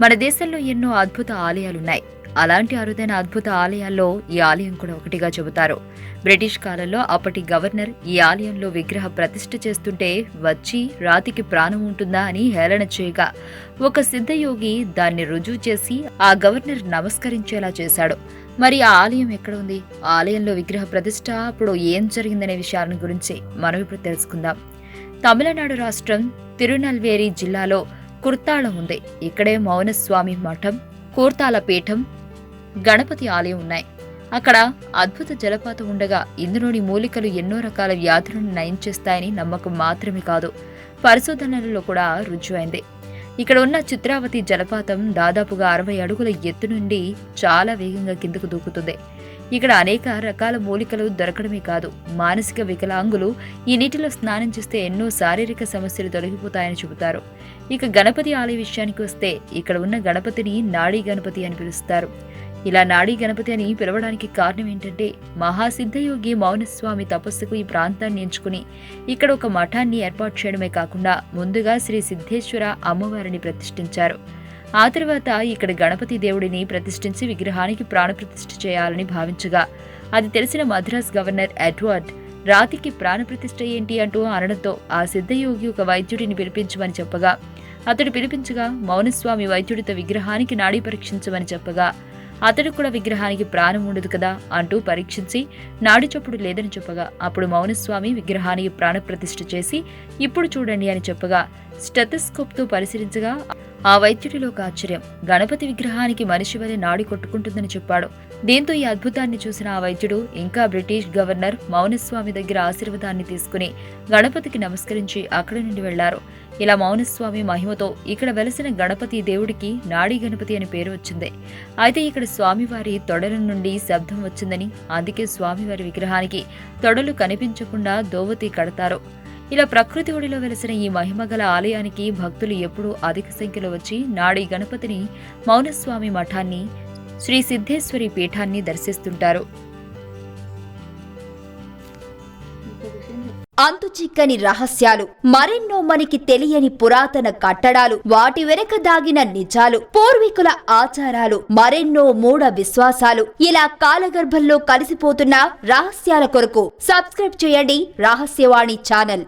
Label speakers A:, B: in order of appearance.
A: మన దేశంలో ఎన్నో అద్భుత ఆలయాలున్నాయి. అలాంటి అరుదైన అద్భుత ఆలయాల్లో ఈ ఆలయం కూడా ఒకటిగా చెబుతారు. బ్రిటిష్ కాలంలో అప్పటి గవర్నర్ ఈ ఆలయంలో విగ్రహ ప్రతిష్ఠ చేస్తుంటే వచ్చి రాతికి ప్రాణం ఉంటుందా అని హేళన చేయగా ఒక సిద్ధయోగి దాన్ని రుజువు చేసి ఆ గవర్నర్ నమస్కరించేలా చేశాడు. మరి ఆ ఆలయం ఎక్కడ ఉంది? ఆలయంలో విగ్రహ ప్రతిష్ఠ అప్పుడు ఏం జరిగిందనే విషయాలను గురించి మనం ఇప్పుడు తెలుసుకుందాం. తమిళనాడు రాష్ట్రం తిరునల్వేరి జిల్లాలో కుర్తాళం ఉంది. ఇక్కడే మౌనస్వామి మఠం కూర్తాల పీఠం గణపతి ఆలయం ఉన్నాయి. అక్కడ అద్భుత జలపాతం ఉండగా ఇందులోని మూలికలు ఎన్నో రకాల వ్యాధులను నయం చేస్తాయని నమ్మకం మాత్రమే కాదు. పరిశోధనలలో కూడా రుజువైంది. ఇక్కడ ఉన్న చిత్రావతి జలపాతం దాదాపుగా అరవై అడుగుల ఎత్తు నుండి చాలా వేగంగా కిందకు దూకుతుంది. ఇక్కడ అనేక రకాల మూలికలు దొరకడమే కాదు మానసిక వికలాంగులు ఈ నీటిలో స్నానం చేస్తే ఎన్నో శారీరక సమస్యలు తొలగిపోతాయని చెబుతారు. ఇక గణపతి ఆలయ విషయానికి వస్తే ఇక్కడ ఉన్న గణపతిని నాడీ గణపతి అని పిలుస్తారు. ఇలా నాడీ గణపతి అని పిలవడానికి కారణం ఏంటంటే మహాసిద్ధయోగి మౌనస్వామి తపస్సుకు ఈ ప్రాంతాన్ని ఎంచుకుని ఇక్కడ ఒక మఠాన్ని ఏర్పాటు చేయడమే కాకుండా ముందుగా శ్రీ సిద్ధేశ్వర అమ్మవారిని ప్రతిష్ఠించారు. ఆ తర్వాత ఇక్కడ గణపతి దేవుడిని ప్రతిష్ఠించి విగ్రహానికి ప్రాణప్రతిష్ఠ చేయాలని భావించగా అది తెలిసిన మద్రాస్ గవర్నర్ ఎడ్వర్డ్ రాతికి ప్రాణప్రతిష్ఠ ఏంటి అంటూ అనడంతో ఆ సిద్ధయోగి ఒక వైద్యుడిని పిలిపించమని చెప్పగా అతడు పిలిపించగా మౌనస్వామి వైద్యుడితో విగ్రహానికి నాడీ పరీక్షించమని చెప్పగా అతడు కూడా విగ్రహానికి ప్రాణం ఉండదు కదా అంటూ పరీక్షించి నాడిచప్పుడు లేదని చెప్పగా అప్పుడు మౌనస్వామి విగ్రహానికి ప్రాణప్రతిష్ఠ చేసి ఇప్పుడు చూడండి అని చెప్పగా స్టెథస్కోప్తో పరిశీలించగా ఆ వైద్యుడిలో ఒక ఆశ్చర్యం. గణపతి విగ్రహానికి మనిషి వలె నాడి కొట్టుకుంటుందని చెప్పాడు. దీంతో ఈ అద్భుతాన్ని చూసిన ఆ వైద్యుడు ఇంకా బ్రిటిష్ గవర్నర్ మౌనస్వామి దగ్గర ఆశీర్వాదాన్ని తీసుకుని గణపతికి నమస్కరించి అక్కడి నుండి వెళ్ళారు. ఇలా మౌనస్వామి మహిమతో ఇక్కడ వెలసిన గణపతి దేవుడికి నాడీ గణపతి అని పేరు వచ్చింది. అయితే ఇక్కడ స్వామివారి తొడల నుండి శబ్దం వచ్చిందని అందుకే స్వామివారి విగ్రహానికి తొడలు కనిపించకుండా దోవతి కడతారు. ఇలా ప్రకృతి ఒడిలో వెలసిన ఈ మహిమగల ఆలయానికి భక్తులు ఎప్పుడూ అధిక సంఖ్యలో వచ్చి నాడీ గణపతిని మౌనస్వామి మఠాన్ని శ్రీ సిద్ధేశ్వరి పీఠాన్ని దర్శిస్తుంటారు.
B: అంతు చిక్కని రహస్యాలు మరెన్నో మనకి తెలియని పురాతన కట్టడాలు వాటి వెనక దాగిన నిజాలు పూర్వీకుల ఆచారాలు మరెన్నో మూఢ విశ్వాసాలు. ఇలా కాలగర్భంలో కలిసిపోతున్న రహస్యాల కొరకు సబ్స్క్రైబ్ చేయండి రహస్యవాణి ఛానల్.